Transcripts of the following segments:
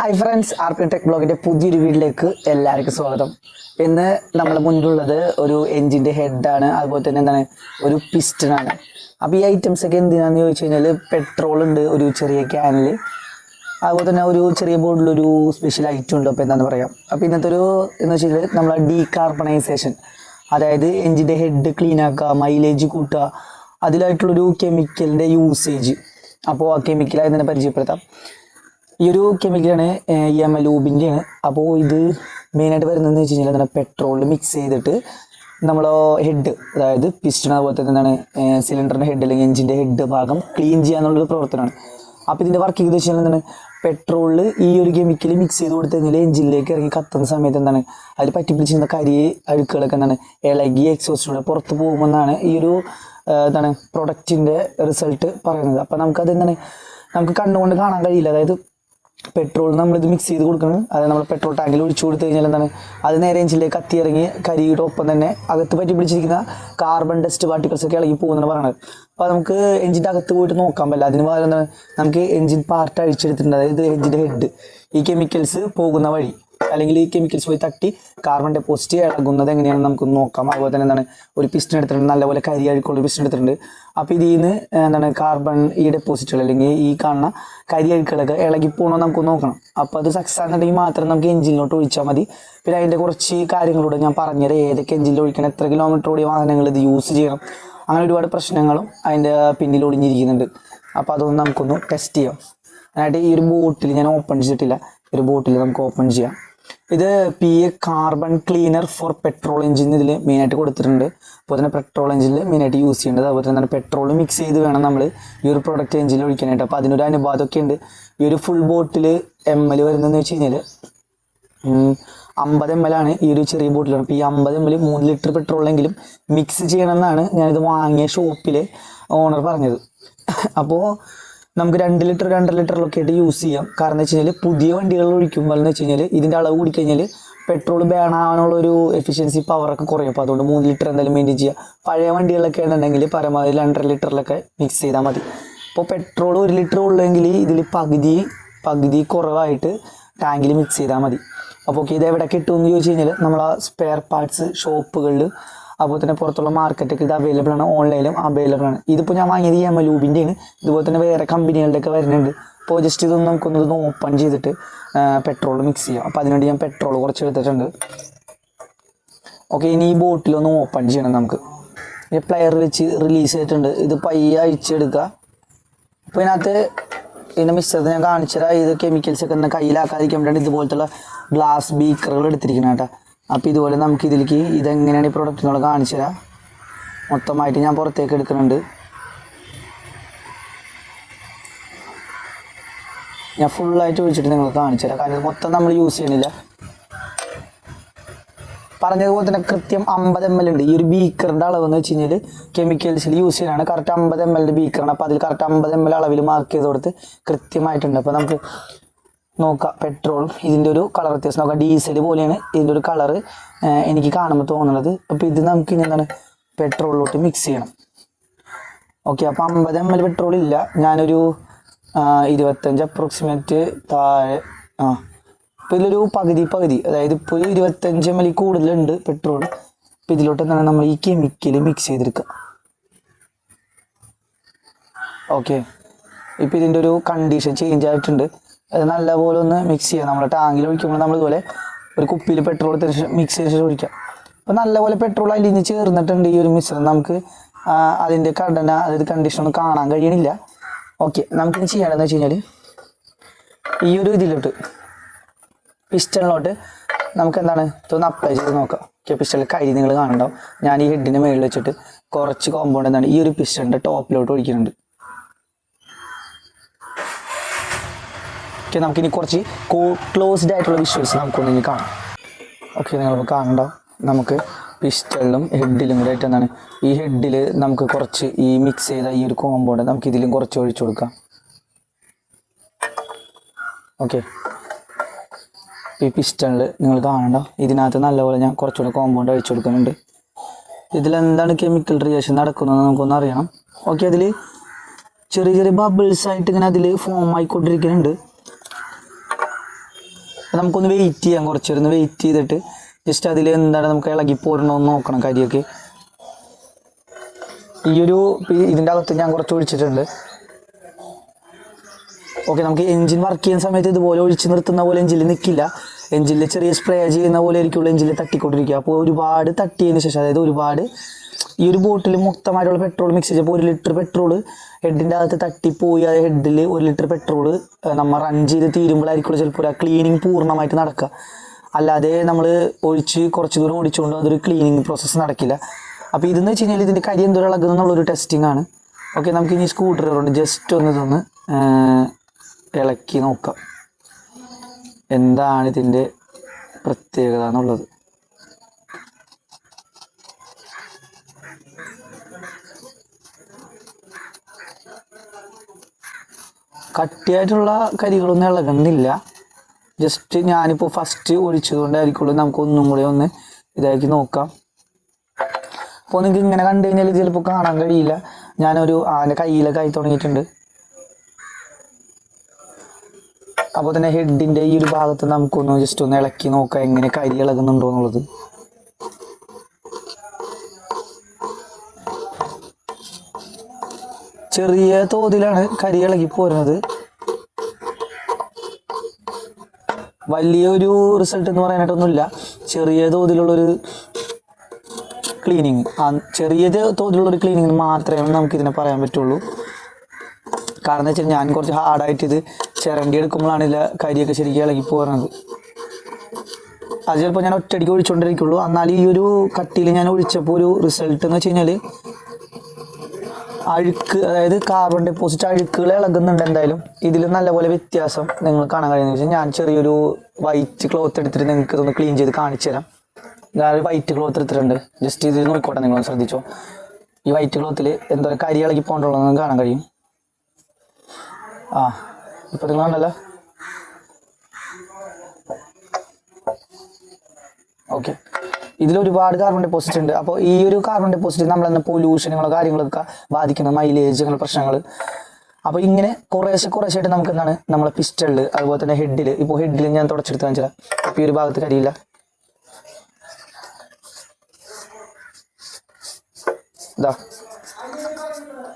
Hi friends R P tech ബ്ലോഗിന്റെ പുതിയൊരു വീഡിയോയിലേക്ക് എല്ലാവർക്കും സ്വാഗതം. ഇന്ന് നമ്മൾ മുൻപുള്ളത് ഒരു എൻജിന്റെ ഹെഡാണ് അതുപോലെ തന്നെ എന്താണ് ഒരു പിസ്റ്റനാണ് അപ്പോൾ ഈ ഐറ്റംസ് ഒക്കെ എന്തിനാന്ന് ചോദിച്ചു കഴിഞ്ഞാൽ പെട്രോൾ ഉണ്ട് ഒരു ചെറിയ ക്യാനിൽ അതുപോലെ തന്നെ ഒരു ചെറിയ ബോർഡിലൊരു സ്പെഷ്യൽ ഐറ്റം ഉണ്ട് അപ്പോൾ എന്താണെന്ന് പറയാം. അപ്പോൾ ഇന്നത്തെ ഒരു എന്ന് വെച്ചാൽ നമ്മളെ ഡീകാർബണൈസേഷൻ അതായത് എൻജിന്റെ ഹെഡ് ക്ലീൻ ആക്കുക മൈലേജ് കൂട്ടുക അതിലായിട്ടുള്ളൊരു കെമിക്കലിന്റെ യൂസേജ് അപ്പോൾ ആ കെമിക്കലായി തന്നെ പരിചയപ്പെടുത്താം. ഈ ഒരു കെമിക്കലാണ് ഈ എം എൽ ഊബിന്റെയാണ് അപ്പോൾ ഇത് മെയിനായിട്ട് വരുന്നതെന്ന് വെച്ച് കഴിഞ്ഞാൽ എന്താണ് പെട്രോളിൽ മിക്സ് ചെയ്തിട്ട് നമ്മൾ ഹെഡ് അതായത് പിസ്റ്റൺ അതുപോലെ തന്നെ എന്താണ് സിലിണ്ടറിന്റെ ഹെഡ് അല്ലെങ്കിൽ എഞ്ചിന്റെ ഹെഡ് ഭാഗം ക്ലീൻ ചെയ്യാന്നുള്ളൊരു പ്രവർത്തനമാണ്. അപ്പോൾ ഇതിന്റെ വർക്ക് ചെയ്ത് വെച്ചാൽ എന്താണ് പെട്രോളിൽ ഈ ഒരു കെമിക്കൽ മിക്സ് ചെയ്ത് കൊടുത്തു കഴിഞ്ഞാൽ എഞ്ചിനിലേക്ക് ഇറങ്ങി കത്തുന്ന സമയത്ത് എന്താണ് അതിൽ പറ്റി പിടിച്ചിരുന്ന കരി അഴുക്കുകളൊക്കെ എന്താണ് ഇളകി എക്സോസ്റ്റിലൂടെ പുറത്ത് പോകുമെന്നാണ് ഈ ഒരു എന്താണ് പ്രൊഡക്റ്റിന്റെ റിസൾട്ട് പറയുന്നത്. അപ്പോൾ നമുക്കത് എന്താണ് നമുക്ക് കണ്ടുകൊണ്ട് കാണാൻ കഴിയില്ല. അതായത് പെട്രോൾ നമ്മളിത് മിക്സ് ചെയ്ത് കൊടുക്കണം. അത് നമ്മൾ പെട്രോൾ ടാങ്കിൽ ഒഴിച്ചു കൊടുത്തു കഴിഞ്ഞാൽ എന്താണ്? അത് നേരെ എഞ്ചിലേക്ക് കത്തി ഇറങ്ങി കരിയുടെ ഒപ്പം തന്നെ അകത്ത് പറ്റി പിടിച്ചിരിക്കുന്ന കാർബൺ ഡസ്റ്റ് പാർട്ടിക്കിൾസ് ഒക്കെ ഇളകി പോകുന്നതാണ് പറയുന്നത് അപ്പോൾ നമുക്ക് എഞ്ചിന്റെ അകത്ത് പോയിട്ട് നോക്കാൻ പറ്റില്ല. അതിന് പകരം നമുക്ക് എഞ്ചിൻ പാർട്ട് അഴിച്ചെടുത്തിട്ടുണ്ട്. അതായത് എഞ്ചിന്റെ ഹെഡ് ഈ കെമിക്കൽസ് പോകുന്ന വഴി. അല്ലെങ്കിൽ ഈ കെമിക്കൽസ് പോയി തട്ടി കാർബൺ ഡെപ്പോസിറ്റ് ഇളകുന്നത് എങ്ങനെയാണെന്ന് നമുക്ക് നോക്കാം. അതുപോലെ തന്നെ എന്താണ് ഒരു പിസ്റ്റൺ എടുത്തിട്ടുണ്ട് നല്ലപോലെ കരി അഴുക്കുള്ള പിസ്റ്റൺ എടുത്തിട്ടുണ്ട്. അപ്പോൾ ഇതിൽ നിന്ന് എന്താണ് കാർബൺ ഈ ഡെപ്പോസിറ്റുകൾ അല്ലെങ്കിൽ ഈ കാണുന്ന കരി അഴുക്കുകളൊക്കെ ഇളകി നമുക്ക് നോക്കണം. അപ്പോൾ അത് സക്സസ് ആണെന്നുണ്ടെങ്കിൽ മാത്രം നമുക്ക് എഞ്ചിനിലോട്ട് ഒഴിച്ചാൽ മതി. പിന്നെ അതിന്റെ കുറച്ച് കാര്യങ്ങളോട് ഞാൻ പറഞ്ഞുതരാം. ഏതൊക്കെ എഞ്ചിനിൽ ഒഴിക്കണം എത്ര കിലോമീറ്റർ ഓടിയ വാഹനങ്ങൾ ഇത് യൂസ് ചെയ്യണം. അങ്ങനെ ഒരുപാട് പ്രശ്നങ്ങളും അതിന്റെ പിന്നിൽ ഒളിഞ്ഞിരിക്കുന്നുണ്ട് അപ്പോൾ അതൊന്ന് നമുക്കൊന്ന് ടെസ്റ്റ് ചെയ്യാം. അതിനായിട്ട് ഈ ഒരു ബോട്ടിൽ ഞാൻ ഓപ്പൺ ചെയ്തിട്ടില്ല. ഒരു ബോട്ടിൽ നമുക്ക് ഓപ്പൺ ചെയ്യാം. ഇത് P A carbon cleaner for petrol engine ഇതിൽ മെയിനായിട്ട് കൊടുത്തിട്ടുണ്ട്. അപ്പോൾ തന്നെ പെട്രോൾ എഞ്ചിനിൽ മെയിനായിട്ട് യൂസ് ചെയ്യേണ്ടത്. അതുപോലെ തന്നെ പെട്രോൾ മിക്സ് ചെയ്ത് വേണം നമ്മൾ ഈ ഒരു പ്രൊഡക്റ്റ് എഞ്ചിനിൽ ഒഴിക്കാനായിട്ട്. അപ്പോൾ അതിനൊരു അനുപാതമൊക്കെ ഉണ്ട്. ഈ ഒരു ഫുൾ ബോട്ടിൽ എം എൽ വരുന്നതെന്ന് വെച്ച് കഴിഞ്ഞാൽ അമ്പത് എം എൽ ആണ് ഈ ഒരു ചെറിയ ബോട്ടിലാണ് അപ്പോൾ ഈ അമ്പത് എം എൽ മൂന്ന് ലിറ്റർ പെട്രോളെങ്കിലും മിക്സ് ചെയ്യണമെന്നാണ് ഞാനിത് വാങ്ങിയ ഷോപ്പിലെ ഓണർ പറഞ്ഞത്. അപ്പോൾ നമുക്ക് രണ്ട് ലിറ്റർ രണ്ടര ലിറ്ററിലൊക്കെ ആയിട്ട് യൂസ് ചെയ്യാം. കാരണം എന്ന് വെച്ച് കഴിഞ്ഞാൽ പുതിയ വണ്ടികൾ ഒഴിക്കുമ്പോൾ എന്ന് വെച്ച് കഴിഞ്ഞാൽ ഇതിന്റെ അളവ് കൂടിക്കഴിഞ്ഞാൽ പെട്രോൾ ബേൺ ആവാനുള്ള ഒരു എഫിഷ്യൻസി പവറൊക്കെ കുറയും. അപ്പോൾ അതുകൊണ്ട് മൂന്ന് ലിറ്റർ എന്തായാലും മെയിന്റെയിൻ ചെയ്യുക പഴയ വണ്ടികളൊക്കെ ഉണ്ടെന്നുണ്ടെങ്കിൽ പരമാവധി രണ്ടര ലിറ്ററിലൊക്കെ മിക്സ് ചെയ്താൽ മതി. അപ്പോൾ പെട്രോൾ ഒരു ലിറ്റർ ഉള്ളെങ്കിൽ ഇതിൽ പകുതി പകുതി കുറവായിട്ട് ടാങ്കിൽ മിക്സ് ചെയ്താൽ മതി. അപ്പോൾ ഇത് എവിടെ കിട്ടുമെന്ന് ചോദിച്ചു കഴിഞ്ഞാൽ നമ്മൾ ആ സ്പെയർ പാർട്സ് ഷോപ്പുകളിൽ അതുപോലെ തന്നെ പുറത്തുള്ള മാർക്കറ്റൊക്കെ ഇത് അവൈലബിൾ ആണ് ഓൺലൈനിലും അവൈലബിൾ ആണ്. ഇതിപ്പോൾ ഞാൻ വാങ്ങിയത് എം എൽ യൂബിന്റെയാണ് ഇതുപോലെ തന്നെ വേറെ കമ്പനികളുടെയൊക്കെ വരുന്നുണ്ട്. അപ്പോൾ ജസ്റ്റ് ഇതൊന്ന് നമുക്കൊന്ന് ഓപ്പൺ ചെയ്തിട്ട് പെട്രോൾ മിക്സ് ചെയ്യാം. അപ്പോൾ അതിനുവേണ്ടി ഞാൻ പെട്രോൾ കുറച്ച് എടുത്തിട്ടുണ്ട്. ഓക്കെ ഇനി ഈ ബോട്ടിലൊന്ന് ഓപ്പൺ ചെയ്യണം നമുക്ക്. ഈ പ്ലെയർ വെച്ച് റിലീസ് ചെയ്തിട്ടുണ്ട്. ഇത് പയ്യെ അഴിച്ചെടുക്കുക അപ്പോൾ ഇതിനകത്ത് ഇതിന്റെ മിശ്രിതം ഞാൻ കാണിച്ചു തരാം ഇത് കെമിക്കൽസ് ഒക്കെ ഒന്ന് കയ്യിലാക്കാതിരിക്കാൻ വേണ്ടിയാണ് ഇതുപോലത്തുള്ള ഗ്ലാസ് ബീക്കറുകൾ എടുത്തിരിക്കണം കേട്ടോ. അപ്പോൾ ഇതുപോലെ നമുക്ക് ഇതിലേക്ക് ഇതെങ്ങനെയാണ് ഈ പ്രൊഡക്റ്റ് നമ്മൾ കാണിച്ചു തരാം. മൊത്തമായിട്ട് ഞാൻ പുറത്തേക്ക് എടുക്കുന്നുണ്ട്. ഞാൻ ഫുള്ളായിട്ട് ഒഴിച്ചിട്ട് നിങ്ങൾക്ക് കാണിച്ചു തരാം. കാരണം മൊത്തം നമ്മൾ യൂസ് ചെയ്യണില്ല പറഞ്ഞതുപോലെ തന്നെ കൃത്യം അമ്പത് എം എൽ ഉണ്ട്. ഈ ഒരു ബീക്കറിന്റെ അളവ് എന്ന് വെച്ച് കഴിഞ്ഞാൽ കെമിക്കൽസിൽ യൂസ് ചെയ്യാനാണ് കറക്റ്റ് അമ്പത് എം എല്ലിന്റെ ബീക്കറാണ് അപ്പോൾ അതിൽ കറക്റ്റ് അമ്പത് എം എൽ അളവിൽ മാർക്ക് ചെയ്ത് കൊടുത്ത് കൃത്യമായിട്ടുണ്ട്. അപ്പോൾ നമുക്ക് നോക്കാം പെട്രോളും ഇതിന്റെ ഒരു കളർ വ്യത്യാസം. നോക്കാം ഡീസൽ പോലെയാണ് ഇതിന്റെ ഒരു കളറ് എനിക്ക് കാണുമ്പോൾ തോന്നുന്നത്. അപ്പോൾ ഇത് നമുക്ക് ഇനി എന്താണ്? പെട്രോളിലോട്ട് മിക്സ് ചെയ്യണം. ഓക്കെ അപ്പോൾ അമ്പത് എം എൽ പെട്രോൾ ഇല്ല. ഞാനൊരു ഇരുപത്തഞ്ച് അപ്രോക്സിമേറ്റ് താഴെ ആ. അപ്പോൾ ഇതിലൊരു പകുതി പകുതി. അതായത് ഇപ്പോൾ ഒരു ഇരുപത്തഞ്ച് എം എൽ കൂടുതലുണ്ട് പെട്രോൾ അപ്പോൾ ഇതിലോട്ട് എന്താണ്? നമ്മൾ ഈ കെമിക്കൽ മിക്സ് ചെയ്തെടുക്കുക ഓക്കെ ഇപ്പോൾ ഇതിന്റെ ഒരു കണ്ടീഷൻ ചേഞ്ച് ആയിട്ടുണ്ട്. അത് നല്ലപോലെ ഒന്ന് മിക്സ് ചെയ്യാം നമ്മുടെ ടാങ്കിൽ ഒഴിക്കുമ്പോൾ നമ്മളിതുപോലെ ഒരു കുപ്പിയിൽ പെട്രോൾ മിക്സ് ചെയ്തിട്ട് ഒഴിക്കാം. അപ്പോൾ നല്ലപോലെ പെട്രോൾ അതിൽ നിന്ന് ചേർന്നിട്ടുണ്ട് ഈ ഒരു മിശ്രം നമുക്ക് അതിന്റെ ഘടന അതായത് കണ്ടീഷൻ ഒന്നും കാണാൻ കഴിയണില്ല. ഓക്കെ നമുക്കിനി ചെയ്യേണ്ടതെന്ന് വെച്ച് കഴിഞ്ഞാൽ ഈ ഒരു ഇതിലോട്ട് പിസ്റ്റണിലോട്ട് നമുക്ക് എന്താണ്? ഇതൊന്ന് അപ്ലൈ ചെയ്ത് നോക്കാം. ഓക്കെ പിസ്റ്റണിൽ കരി നിങ്ങൾ കാണണ്ടാവും ഞാൻ ഈ ഹെഡിന്റെ മുകളിൽ വെച്ചിട്ട് കുറച്ച് കോമ്പൗണ്ട് എന്താണ്? ഈ ഒരു പിസ്റ്റണിന്റെ ടോപ്പിലോട്ട് ഒഴിക്കുന്നുണ്ട്. ഓക്കെ നമുക്കിനി കുറച്ച് ക്ലോസ്ഡ് ആയിട്ടുള്ള വിഷ്വൽസ് നമുക്കൊന്ന് ഇനി കാണാം. ഓക്കെ നിങ്ങൾ കാണണ്ട? നമുക്ക് പിസ്റ്റളിലും ഹെഡിലും കൂടെ ആയിട്ട് എന്താണ്? ഈ ഹെഡിൽ നമുക്ക് കുറച്ച് ഈ മിക്സ് ചെയ്ത ഈ ഒരു കോമ്പൗണ്ട് നമുക്ക് ഇതിലും കുറച്ച് ഒഴിച്ചു കൊടുക്കാം. ഓക്കെ. ഈ പിസ്റ്റണിൽ നിങ്ങൾ കാണണ്ട? ഇതിനകത്ത് നല്ലപോലെ ഞാൻ കുറച്ചുകൂടെ കോമ്പൗണ്ട് ഒഴിച്ചു കൊടുക്കുന്നുണ്ട്. ഇതിലെന്താണ് കെമിക്കൽ റിയാക്ഷൻ നടക്കുന്നത് നമുക്കൊന്ന് അറിയണം. ഓക്കെ അതിൽ ചെറിയ ചെറിയ ബബിൾസ് ആയിട്ട് ഇങ്ങനെ അതിൽ ഫോം ആയിക്കൊണ്ടിരിക്കുന്നുണ്ട്. നമുക്കൊന്ന് വെയിറ്റ് ചെയ്യാം നേരം വെയിറ്റ് ചെയ്തിട്ട് ജസ്റ്റ് അതിൽ എന്താണ് നമുക്ക് ഇളകി പോരണോന്ന് നോക്കണം കരിയൊക്കെ ഈ ഒരു ഇതിന്റെ അകത്ത് ഞാൻ കുറച്ച് ഒഴിച്ചിട്ടുണ്ട്. ഓക്കെ നമുക്ക് എഞ്ചിൻ വർക്ക് ചെയ്യുന്ന സമയത്ത് ഇതുപോലെ ഒഴിച്ച് നിർത്തുന്ന പോലെ എഞ്ചിൽ നിൽക്കില്ല എഞ്ചിനിൽ ചെറിയ സ്പ്രേ ചെയ്യുന്ന പോലെ ആയിരിക്കുള്ളൂ എഞ്ചിൽ തട്ടിക്കൊണ്ടിരിക്കുക. അപ്പോൾ ഒരുപാട് തട്ടിയതിന് ശേഷം അതായത് ഒരുപാട് ഈ ഒരു ബോട്ടിൽ മൊത്തമായിട്ടുള്ള പെട്രോൾ മിക്സ് ചെയ്തപ്പോൾ ഒരു ലിറ്റർ പെട്രോൾ ഹെഡിന്റെ അകത്ത് തട്ടിപ്പോയി. ആ ഹെഡിൽ ഒരു ലിറ്റർ പെട്രോൾ നമ്മൾ റൺ ചെയ്ത് തീരുമ്പോഴായിരിക്കുള്ളൂ ചിലപ്പോൾ ആ ക്ലീനിങ് പൂർണമായിട്ട് നടക്കുക അല്ലാതെ നമ്മൾ ഒഴിച്ച് കുറച്ച് ദൂരം ഓടിച്ചുകൊണ്ട് അതൊരു ക്ലീനിങ് പ്രോസസ്സ് നടക്കില്ല. അപ്പോൾ ഇതെന്ന് വെച്ച് കഴിഞ്ഞാൽ ഇതിന്റെ കരി എന്തോ ഇളകുന്ന എന്നുള്ളൊരു ടെസ്റ്റിംഗ് ആണ്. ഓക്കെ നമുക്ക് ഇനി സ്കൂട്ടർ ഉണ്ട് ജസ്റ്റ് ഒന്ന് ഇതൊന്ന് ഇളക്കി നോക്കാം. എന്താണ് ഇതിന്റെ പ്രത്യേകത എന്നുള്ളത്? കട്ടിയായിട്ടുള്ള കരികളൊന്നും ഇളകുന്നില്ല. ജസ്റ്റ് ഞാനിപ്പോൾ ഫസ്റ്റ് ഒഴിച്ചതുകൊണ്ടായിരിക്കുള്ളൂ നമുക്ക് ഒന്നും കൂടി ഒന്ന് ഇതാക്കി നോക്കാം. അപ്പോൾ നിങ്ങൾക്ക് ഇങ്ങനെ കണ്ടു കഴിഞ്ഞാൽ ചിലപ്പോൾ കാണാൻ കഴിയില്ല. ഞാനൊരു ആന്റെ കയ്യിലൊക്കെ ആയി തുടങ്ങിയിട്ടുണ്ട്. അപ്പോൾ തന്നെ ഹെഡിന്റെ ഈ ഒരു ഭാഗത്ത് നമുക്കൊന്ന് ജസ്റ്റ് ഒന്ന് ഇളക്കി നോക്കാം എങ്ങനെ കരി ഇളകുന്നുണ്ടോ എന്നുള്ളത്. ചെറിയ തോതിലാണ് കരി ഇളകി പോരുന്നത്. വലിയൊരു റിസൾട്ട് എന്ന് പറയാനായിട്ടൊന്നുമില്ല. ചെറിയ തോതിലുള്ളൊരു ക്ലീനിങ് ചെറിയ തോതിലുള്ള ഒരു ക്ലീനിങ് മാത്രമേ നമുക്ക് ഇതിനെ പറയാൻ പറ്റുള്ളൂ. കാരണം എന്ന് വെച്ചാൽ ഞാൻ കുറച്ച് ഹാർഡായിട്ട് ഇത് ചിരണ്ടി എടുക്കുമ്പോഴാണ് ഇതിലെ കരിയൊക്കെ ശരിക്കും ഇളകി പോകുന്നത് അത് ചിലപ്പോൾ ഞാൻ ഒറ്റയടിക്ക് ഒഴിച്ചുകൊണ്ടിരിക്കുള്ളൂ എന്നാൽ ഈ ഒരു കട്ടിയിൽ ഞാൻ ഒഴിച്ചപ്പോൾ ഒരു റിസൾട്ട് എന്ന് വെച്ച് കഴിഞ്ഞാൽ അഴുക്ക് അതായത് കാർബൺ ഡെപ്പോസിറ്റ് അഴുക്കുകൾ ഇളകുന്നുണ്ട് എന്തായാലും. ഇതിൽ നല്ലപോലെ വ്യത്യാസം നിങ്ങൾ കാണാൻ കഴിയുന്നത്. വെച്ചാൽ ഞാൻ ചെറിയൊരു വൈറ്റ് ക്ലോത്ത് എടുത്തിട്ട് നിങ്ങൾക്ക് ഇതൊന്ന് ക്ലീൻ ചെയ്ത് കാണിച്ചു തരാം. ഞാൻ വൈറ്റ് ക്ലോത്ത് എടുത്തിട്ടുണ്ട്. ജസ്റ്റ് ഇത് നോക്കിക്കോട്ടെ നിങ്ങൾ ശ്രദ്ധിച്ചോ. ഈ വൈറ്റ് ക്ലോത്തിൽ എന്തോ കരി ഇളകി പോകണ്ടുള്ളതെന്ന് കാണാൻ കഴിയും. ആ ഇപ്പൊ നിങ്ങൾ കണ്ടല്ലോ. ഓക്കെ ഇതിൽ ഒരുപാട് കാർബൺ ഡെപ്പോസിറ്റ് ഉണ്ട്. അപ്പോൾ ഈ ഒരു കാർബൺ ഡെപ്പോസിറ്റ് നമ്മളെന്ന പൊല്യൂഷനുകളോ കാര്യങ്ങളൊക്കെ ബാധിക്കുന്ന മൈലേജ് അങ്ങനെ പ്രശ്നങ്ങൾ. അപ്പോൾ ഇങ്ങനെ കുറേശ്ശെ കുറേശ്ശായിട്ട് നമുക്ക് എന്താണ് നമ്മളെ പിസ്റ്റളിൽ അതുപോലെ തന്നെ ഹെഡിൽ ഇപ്പോൾ ഹെഡിൽ ഞാൻ തുടച്ചെടുത്ത് കാണിച്ചാൽ ഇപ്പോൾ ഈ ഒരു ഭാഗത്ത് കരിയില്ല.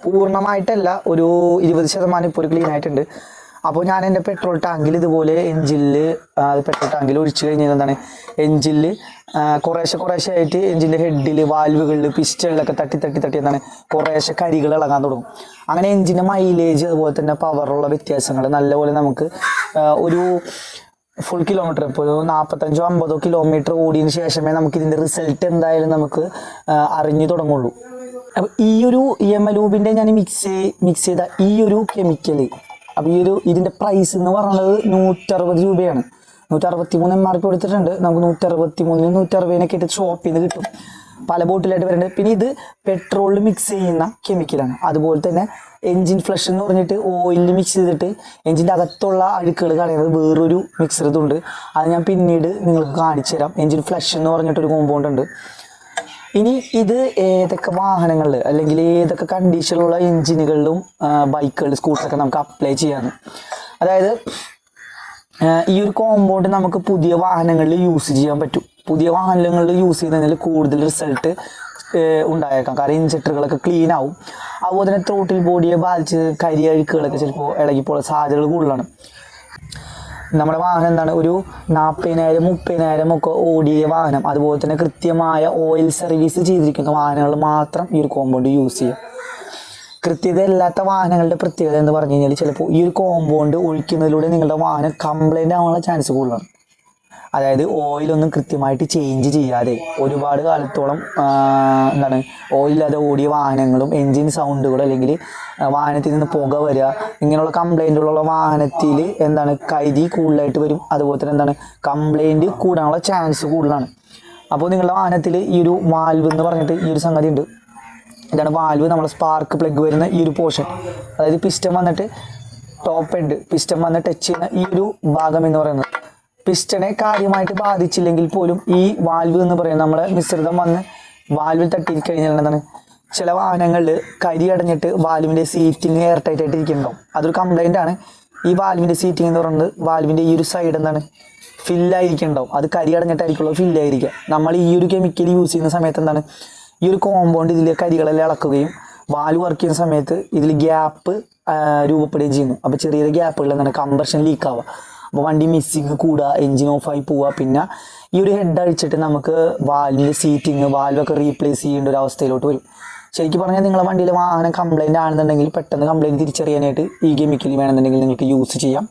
പൂർണമായിട്ടല്ല ഒരു ഇരുപത് ശതമാനം ഇപ്പോൾ ഒരു ക്ലീൻ ആയിട്ടുണ്ട്. അപ്പോൾ ഞാൻ എന്റെ പെട്രോൾ ടാങ്കിൽ ഇതുപോലെ എഞ്ചിനിൽ പെട്രോൾ ടാങ്കിൽ ഒഴിച്ച് കഴിഞ്ഞാൽ എന്താണ്? എഞ്ചിനിൽ കുറേശ്ശെ കുറേശ്ശെ ആയിട്ട് എഞ്ചിന്റെ ഹെഡിൽ വാൽവുകളിൽ പിസ്റ്റണിലൊക്കെ തട്ടി തട്ടി തട്ടി എന്താണ്? കുറേശ്ശെ കരികൾ ഇളകാൻ തുടങ്ങും. അങ്ങനെ എഞ്ചിന്റെ മൈലേജ് അതുപോലെ തന്നെ പവറുള്ള വ്യത്യാസങ്ങൾ നല്ലപോലെ നമുക്ക് ഒരു ഫുൾ കിലോമീറ്റർ ഇപ്പോൾ ഒരു നാൽപ്പത്തഞ്ചോ അമ്പതോ കിലോമീറ്റർ ഓടിയതിന് ശേഷമേ നമുക്ക് ഇതിന്റെ റിസൾട്ട് എന്തായാലും നമുക്ക് അറിഞ്ഞു തുടങ്ങുള്ളൂ. അപ്പോൾ ഈ ഒരു ഇ എം എൽ ഊബിന്റെ ഞാൻ മിക്സ് മിക്സ് ചെയ്ത ഈ ഒരു കെമിക്കൽ അപ്പോൾ ഈ ഒരു ഇതിന്റെ പ്രൈസ് എന്ന് പറയുന്നത് നൂറ്ററുപത് രൂപയാണ്. നൂറ്ററുപത്തി മൂന്ന് എം ആർ പി കൊടുത്തിട്ടുണ്ട്. നമുക്ക് നൂറ്ററുപത്തി മൂന്നിന് നൂറ്ററുപതിനൊക്കെ ആയിട്ട് ഷോപ്പിൽ നിന്ന് കിട്ടും. പല ബോട്ടിലായിട്ട് വരുന്നുണ്ട്. പിന്നെ ഇത് പെട്രോളിൽ മിക്സ് ചെയ്യുന്ന കെമിക്കലാണ് അതുപോലെ തന്നെ എൻജിൻ ഫ്ലഷ് എന്ന് പറഞ്ഞിട്ട് ഓയിലിൽ മിക്സ് ചെയ്തിട്ട് എൻജിന്റെ അകത്തുള്ള അഴുക്കുകൾ കളയുന്നത് വേറൊരു മിക്സർ ഇതുണ്ട്. അത് ഞാൻ പിന്നീട് നിങ്ങൾക്ക് കാണിച്ചു തരാം എൻജിൻ ഫ്ലഷ് എന്ന് പറഞ്ഞിട്ടൊരു കോമ്പൗണ്ട് ഉണ്ട്. ഇനി ഇത് ഏതൊക്കെ വാഹനങ്ങളിൽ അല്ലെങ്കിൽ ഏതൊക്കെ കണ്ടീഷനിലുള്ള എഞ്ചിനുകളിലും ബൈക്കുകളിൽ സ്കൂട്ടറൊക്കെ നമുക്ക് അപ്ലൈ ചെയ്യാന്ന് അതായത് ഈ ഒരു കോമ്പൗണ്ട് നമുക്ക് പുതിയ വാഹനങ്ങളിൽ യൂസ് ചെയ്യാൻ പറ്റും. പുതിയ വാഹനങ്ങളിൽ യൂസ് ചെയ്യുന്നതിൽ കൂടുതൽ റിസൾട്ട് ഉണ്ടായേക്കാം. കാരണം ഇഞ്ചക്ടറുകളൊക്കെ ക്ലീൻ ആവും. അതുപോലെ തന്നെ ത്രോട്ടിൽ ബോഡിയെ ബാധിച്ച് കരി അഴുക്കുകളൊക്കെ ചിലപ്പോൾ ഇളകിപ്പോൾ സാധ്യതകൾ കൂടുതലാണ്. നമ്മുടെ വാഹനം എന്താണ്? ഒരു നാൽപ്പതിനായിരം മുപ്പതിനായിരം ഒക്കെ ഓടിയ വാഹനം. അതുപോലെ തന്നെ കൃത്യമായ ഓയിൽ സർവീസ് ചെയ്തിരിക്കുന്ന വാഹനങ്ങൾ മാത്രം ഈ ഒരു കോമ്പൗണ്ട് യൂസ് ചെയ്യുക കൃത്യത ഇല്ലാത്ത വാഹനങ്ങളുടെ പ്രത്യേകത എന്ന് പറഞ്ഞു കഴിഞ്ഞാൽ ചിലപ്പോൾ ഈ ഒരു കോമ്പൗണ്ട് ഒഴിക്കുന്നതിലൂടെ നിങ്ങളുടെ വാഹനം കംപ്ലൈന്റ് ആവാനുള്ള ചാൻസ് കൂടുതലാണ്. അതായത് ഓയിലൊന്നും കൃത്യമായിട്ട് ചേഞ്ച് ചെയ്യാതെ ഒരുപാട് കാലത്തോളം എന്താണ് ഓയിലില്ലാതെ ഓടിയ വാഹനങ്ങളും എൻജിൻ സൗണ്ടുകളും അല്ലെങ്കിൽ വാഹനത്തിൽ നിന്ന് പുക വരിക ഇങ്ങനെയുള്ള കംപ്ലൈന്റുകളുള്ള വാഹനത്തിൽ എന്താണ് കരി കൂടുതലായിട്ട് വരും. അതുപോലെ തന്നെ എന്താണ് കംപ്ലൈന്റ് കൂടാനുള്ള ചാൻസ് കൂടുതലാണ്. അപ്പോൾ നിങ്ങളുടെ വാഹനത്തിൽ ഈ ഒരു വാൽവ് എന്ന് പറഞ്ഞിട്ട് ഈ ഒരു സംഗതി ഉണ്ട്. ഇതാണ് വാൽവ് നമ്മുടെ സ്പാർക്ക് പ്ലഗ് വരുന്ന ഈ ഒരു പോർഷൻ അതായത് പിസ്റ്റം വന്നിട്ട് ടോപ്പ് എൻഡ് പിസ്റ്റം വന്ന് ടച്ച് ചെയ്യുന്ന ഈ ഒരു ഭാഗം എന്ന് പറയുന്നത്. പിസ്റ്റനെ കാര്യമായിട്ട് ബാധിച്ചില്ലെങ്കിൽ പോലും ഈ വാൽവ് എന്ന് പറയുന്നത് നമ്മുടെ മിശ്രിതം വന്ന് വാൽവിൽ തട്ടി കഴിഞ്ഞാൽ എന്താണ് ചില വാഹനങ്ങളിൽ കരി അടഞ്ഞിട്ട് വാൽവിന്റെ സീറ്റിങ് എയർ ടൈറ്റ് ആയിട്ട് അതൊരു കംപ്ലൈന്റ് ആണ്. ഈ വാൽവിന്റെ സീറ്റിംഗ് എന്ന് പറയുന്നത് വാൽവിന്റെ ഈ ഒരു സൈഡ് എന്താണ്? ഫില്ലായിരിക്കുന്നുണ്ടാവും അത് കരി അടഞ്ഞിട്ടായിരിക്കുള്ളൂ ഫില്ലായിരിക്കുക നമ്മൾ ഈ ഒരു കെമിക്കൽ യൂസ് ചെയ്യുന്ന സമയത്ത് എന്താണ്? ഈ ഒരു കോമ്പൗണ്ട് ഇതിൽ കരികളെല്ലാം ഇളക്കുകയും വാൽവ് വർക്ക് ചെയ്യുന്ന സമയത്ത് ഇതിൽ ഗ്യാപ്പ് രൂപപ്പെടുകയും ചെയ്യുന്നു. അപ്പോൾ ചെറിയ ഗ്യാപ്പുകൾ എന്താണ്? കമ്പർഷൻ ലീക്ക് ആവുക. അപ്പോൾ വണ്ടി മിസ്സിങ് കൂടുക എഞ്ചിൻ ഓഫായി പോവുക പിന്നെ ഈ ഒരു ഹെഡ് അഴിച്ചിട്ട് നമുക്ക് വാൽവിന്റെ സീറ്റിങ് വാൽവൊക്കെ റീപ്ലേസ് ചെയ്യേണ്ട ഒരു അവസ്ഥയിലോട്ട് വരും. ശരിക്കും പറഞ്ഞാൽ നിങ്ങളെ വണ്ടിയിൽ വാഹനം കംപ്ലൈന്റ് ആണെന്നുണ്ടെങ്കിൽ പെട്ടെന്ന് കംപ്ലൈന്റ് തിരിച്ചറിയാനായിട്ട് ഈ കെമിക്കൽ വേണമെന്നുണ്ടെങ്കിൽ നിങ്ങൾക്ക് യൂസ് ചെയ്യാം.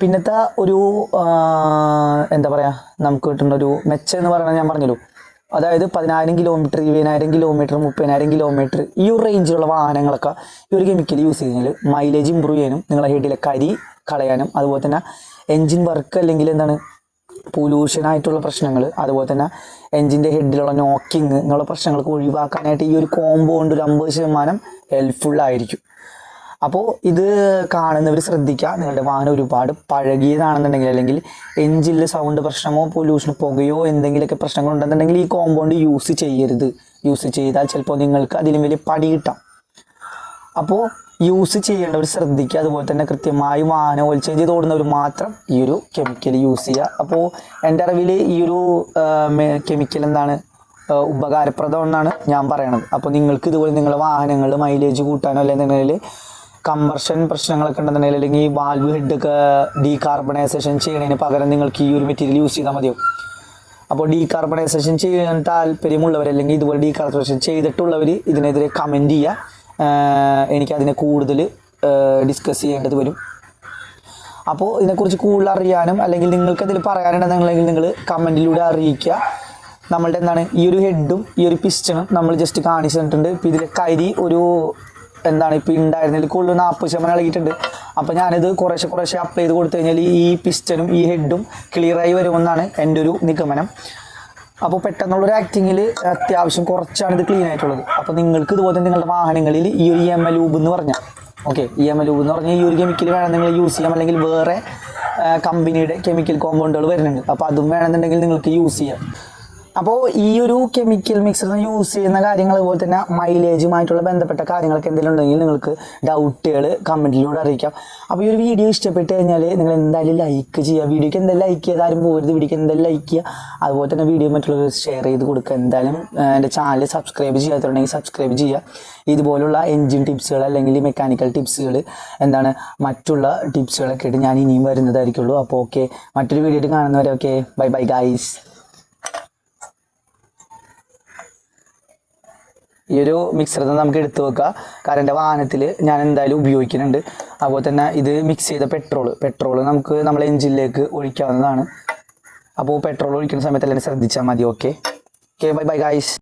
പിന്നത്തെ ഒരു എന്താ പറയുക നമുക്ക് കിട്ടുന്ന ഒരു മെച്ചം എന്ന് പറയുന്നത് ഞാൻ പറഞ്ഞല്ലോ. അതായത് പതിനായിരം കിലോമീറ്റർ ഇരുപതിനായിരം കിലോമീറ്റർ മുപ്പതിനായിരം കിലോമീറ്റർ ഈ ഒരു റേഞ്ചിലുള്ള വാഹനങ്ങളൊക്കെ ഈ ഒരു കെമിക്കൽ യൂസ് ചെയ്ത് കഴിഞ്ഞാൽ മൈലേജ് ഇമ്പ്രൂവ് ചെയ്യാനും നിങ്ങളുടെ ഹെഡിലെ കരി കളയാനും അതുപോലെ തന്നെ എൻജിൻ വർക്ക് അല്ലെങ്കിൽ എന്താണ് പൊല്യൂഷൻ ആയിട്ടുള്ള പ്രശ്നങ്ങൾ അതുപോലെ തന്നെ എൻജിന്റെ ഹെഡിലുള്ള നോക്കിങ് എന്നുള്ള പ്രശ്നങ്ങൾക്ക് ഒഴിവാക്കാനായിട്ട് ഈ ഒരു കോമ്പൗണ്ട് ഒരു അമ്പത് ശതമാനം ഹെൽപ്ഫുള്ളായിരിക്കും അപ്പോൾ ഇത് കാണുന്നവർ ശ്രദ്ധിക്കുക. നിങ്ങളുടെ വാഹനം ഒരുപാട് പഴകിയതാണെന്നുണ്ടെങ്കിൽ അല്ലെങ്കിൽ എഞ്ചിനിൽ സൗണ്ട് പ്രശ്നമോ പൊല്യൂഷൻ പുകയോ എന്തെങ്കിലുമൊക്കെ പ്രശ്നങ്ങൾ ഉണ്ടെന്നുണ്ടെങ്കിൽ ഈ കോമ്പൗണ്ട് യൂസ് ചെയ്യരുത്. യൂസ് ചെയ്താൽ ചിലപ്പോൾ നിങ്ങൾക്ക് അതിലും വലിയ പടി കിട്ടാം. അപ്പോൾ യൂസ് ചെയ്യേണ്ടവർ ശ്രദ്ധിക്കുക. അതുപോലെ തന്നെ കൃത്യമായി വാഹനം ഓയിൽ ചേഞ്ച് ചെയ്ത് ഓടുന്നവർ മാത്രം ഈ ഒരു കെമിക്കൽ യൂസ് ചെയ്യുക. അപ്പോൾ എന്റെ അറിവിൽ ഈ ഒരു കെമിക്കൽ എന്താണ് ഉപകാരപ്രദമെന്നാണ് ഞാൻ പറയണത്. അപ്പോൾ നിങ്ങൾക്ക് ഇതുപോലെ നിങ്ങളുടെ വാഹനങ്ങളിൽ മൈലേജ് കൂട്ടാനോ അല്ലെങ്കിൽ കമ്പർഷൻ പ്രശ്നങ്ങളൊക്കെ ഉണ്ടെന്നുണ്ടെങ്കിൽ അല്ലെങ്കിൽ ഈ വാൽവ് ഹെഡൊക്കെ ഡീകാർബണൈസേഷൻ ചെയ്യണതിന് പകരം നിങ്ങൾക്ക് ഈ ഒരു മെറ്റീരിയൽ യൂസ് ചെയ്താൽ മതിയോ അപ്പോൾ ഡീകാർബണൈസേഷൻ ചെയ്യാൻ താല്പര്യമുള്ളവർ അല്ലെങ്കിൽ ഇതുപോലെ ഡീകാർബണൈസേഷൻ ചെയ്തിട്ടുള്ളവർ ഇതിനെതിരെ കമന്റ് ചെയ്യുക. എനിക്കതിനെ കൂടുതൽ ഡിസ്കസ് ചെയ്യേണ്ടത് വരും. അപ്പോൾ ഇതിനെക്കുറിച്ച് കൂടുതൽ അറിയാനും അല്ലെങ്കിൽ നിങ്ങൾക്ക് അതിൽ പറയാനുണ്ടെന്നുണ്ടെങ്കിൽ നിങ്ങൾ കമന്റിലൂടെ അറിയിക്കുക. നമ്മളുടെ എന്താണ് ഈ ഒരു ഹെഡും ഈ ഒരു പിസ്റ്റണും നമ്മൾ ജസ്റ്റ് കാണിച്ചു തന്നിട്ടുണ്ട് ഇപ്പോൾ ഇതിൽ കരി ഒരു എന്താണ് ഇപ്പോൾ ഉണ്ടായിരുന്നതിൽ കൂടുതൽ നാൽപ്പത് ശതമാനം ഇളകിയിട്ടുണ്ട്. അപ്പോൾ ഞാനിത് കുറേശ്ശെ കുറേശ്ശെ അപ്ലൈ ചെയ്ത് കൊടുത്തു കഴിഞ്ഞാൽ ഈ പിസ്റ്റനും ഈ ഹെഡും ക്ലിയറായി വരുമെന്നാണ് എന്റെ ഒരു നിഗമനം. അപ്പോൾ പെട്ടെന്നുള്ളൊരു ആക്ടിങ്ങിൽ അത്യാവശ്യം കുറച്ചാണ് ഇത് ക്ലീൻ ആയിട്ടുള്ളത്. അപ്പോൾ നിങ്ങൾക്ക് ഇതുപോലെ നിങ്ങളുടെ വാഹനങ്ങളിൽ ഈ ഒരു എം എൽ ലൂബ് എന്ന് പറഞ്ഞാൽ okay E M L lube എന്ന് പറഞ്ഞാൽ ഈ ഒരു കെമിക്കൽ വേണം നിങ്ങൾ യൂസ് ചെയ്യാം അല്ലെങ്കിൽ വേറെ കമ്പനിയുടെ കെമിക്കൽ കോമ്പൗണ്ടുകൾ വരുന്നുണ്ട്. അപ്പോൾ അതും വേണമെന്നുണ്ടെങ്കിൽ നിങ്ങൾക്ക് യൂസ് ചെയ്യാം. അപ്പോൾ ഈ ഒരു കെമിക്കൽ മിക്സർ യൂസ് ചെയ്യുന്ന കാര്യങ്ങൾ അതുപോലെ തന്നെ മൈലേജുമായിട്ടുള്ള ബന്ധപ്പെട്ട കാര്യങ്ങളൊക്കെ എന്തെങ്കിലും ഉണ്ടെങ്കിൽ നിങ്ങൾക്ക് ഡൗട്ടുകൾ കമന്റിലൂടെ അറിയിക്കാം. അപ്പോൾ ഈ ഒരു വീഡിയോ ഇഷ്ടപ്പെട്ട് കഴിഞ്ഞാൽ നിങ്ങൾ എന്തായാലും ലൈക്ക് ചെയ്യുക. വീഡിയോക്ക് എന്തായാലും ലൈക്ക് ചെയ്ത് ആരും പോകരുത് വീഡിയോക്ക് എന്തായാലും ലൈക്ക് ചെയ്യുക. അതുപോലെ തന്നെ വീഡിയോ മറ്റുള്ളവർ ഷെയർ ചെയ്ത് കൊടുക്കുക. എന്തായാലും എന്റെ ചാനൽ സബ്സ്ക്രൈബ് ചെയ്യാത്തുണ്ടെങ്കിൽ സബ്സ്ക്രൈബ് ചെയ്യുക. ഇതുപോലുള്ള എൻജിൻ ടിപ്സുകൾ അല്ലെങ്കിൽ മെക്കാനിക്കൽ ടിപ്സുകൾ എന്താണ് മറ്റുള്ള ടിപ്സുകളൊക്കെ ആയിട്ട് ഞാൻ ഇനിയും വരുന്നതായിരിക്കുള്ളൂ. അപ്പോൾ ഓക്കെ മറ്റൊരു വീഡിയോ കാണുന്നവരെ ഓക്കെ ബൈ ബൈ ഗൈസ് ഈ ഒരു മിക്സർ തന്നെ നമുക്ക് എടുത്തു വെക്കാം. കാരണം എന്റെ വാഹനത്തിൽ ഞാൻ എന്തായാലും ഉപയോഗിക്കുന്നുണ്ട്. അതുപോലെ തന്നെ ഇത് മിക്സ് ചെയ്ത പെട്രോൾ പെട്രോൾ നമുക്ക് നമ്മളെ എഞ്ചിനിലേക്ക് ഒഴിക്കാവുന്നതാണ്. അപ്പോൾ പെട്രോൾ ഒഴിക്കുന്ന സമയത്ത് എല്ലാവരും ശ്രദ്ധിച്ചാൽ മതി ഓക്കെ ബൈ ബൈ ഗായ്സ്